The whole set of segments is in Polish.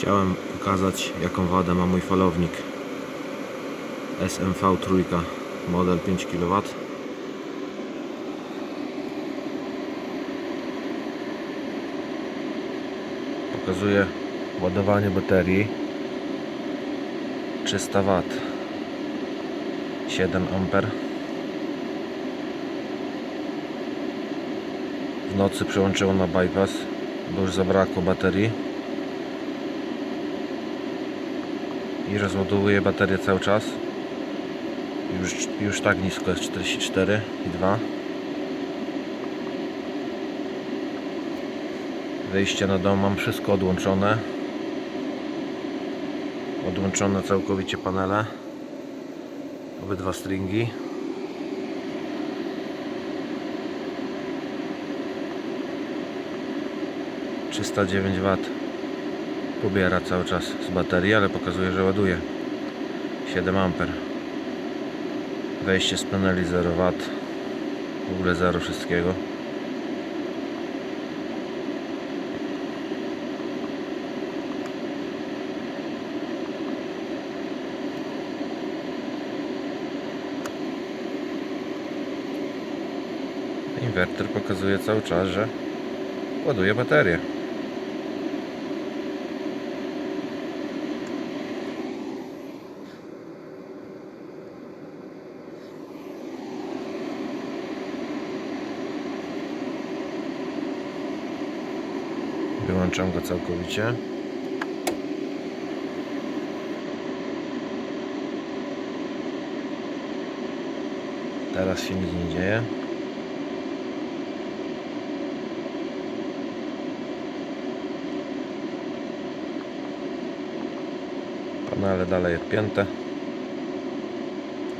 Chciałem pokazać jaką wadę ma mój falownik. SMV trójka model 5 kW Pokazuje ładowanie baterii 300 W 7 A W nocy przełączyło na bypass bo już zabrakło baterii i rozładowuje baterię cały czas. Już, już tak nisko jest 44 i 2 wejście na dom mam wszystko odłączone. Odłączone całkowicie panele. Obydwa stringi. Trzysta dziewięć W pobiera cały czas z baterii, ale pokazuje, że ładuje. 7 A wejście z paneli 0 W w ogóle 0 wszystkiego. Inwerter pokazuje cały czas, że ładuje baterię. Wyłączam go całkowicie. Teraz się nic nie dzieje. Panele dalej odpięte.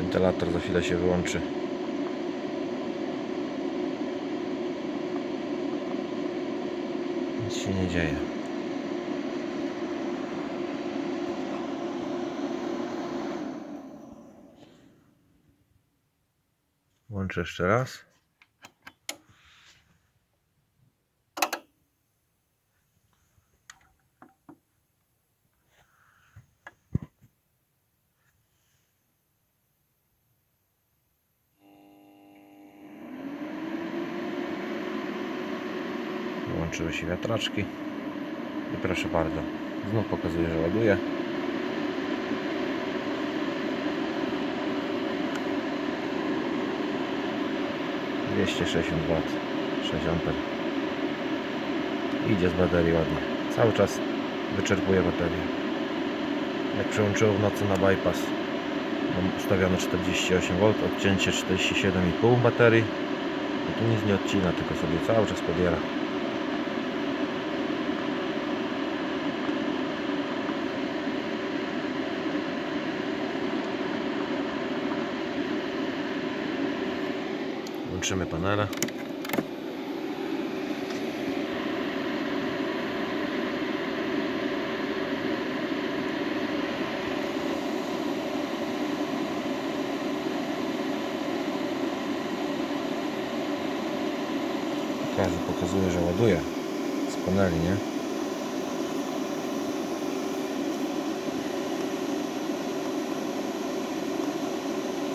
Wentylator za chwilę się wyłączy. Nic się nie dzieje. Włączę jeszcze raz. Włączyły się wiatraczki. I proszę bardzo, znów pokazuje, że ładuje. Dwieście sześćdziesiąt W 6 A Idzie z baterii ładnie. Cały czas wyczerpuje baterię. Jak przełączyło w nocy na bypass mam ustawione 48V, odcięcie 47,5 baterii. No tu nic nie odcina, tylko sobie cały czas pobiera. Łączymy panele. Każdy pokazuje, że ładuje z paneli, nie?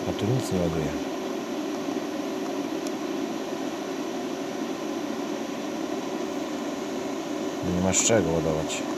A tu nic nie ładuje. Nie masz czego ładować.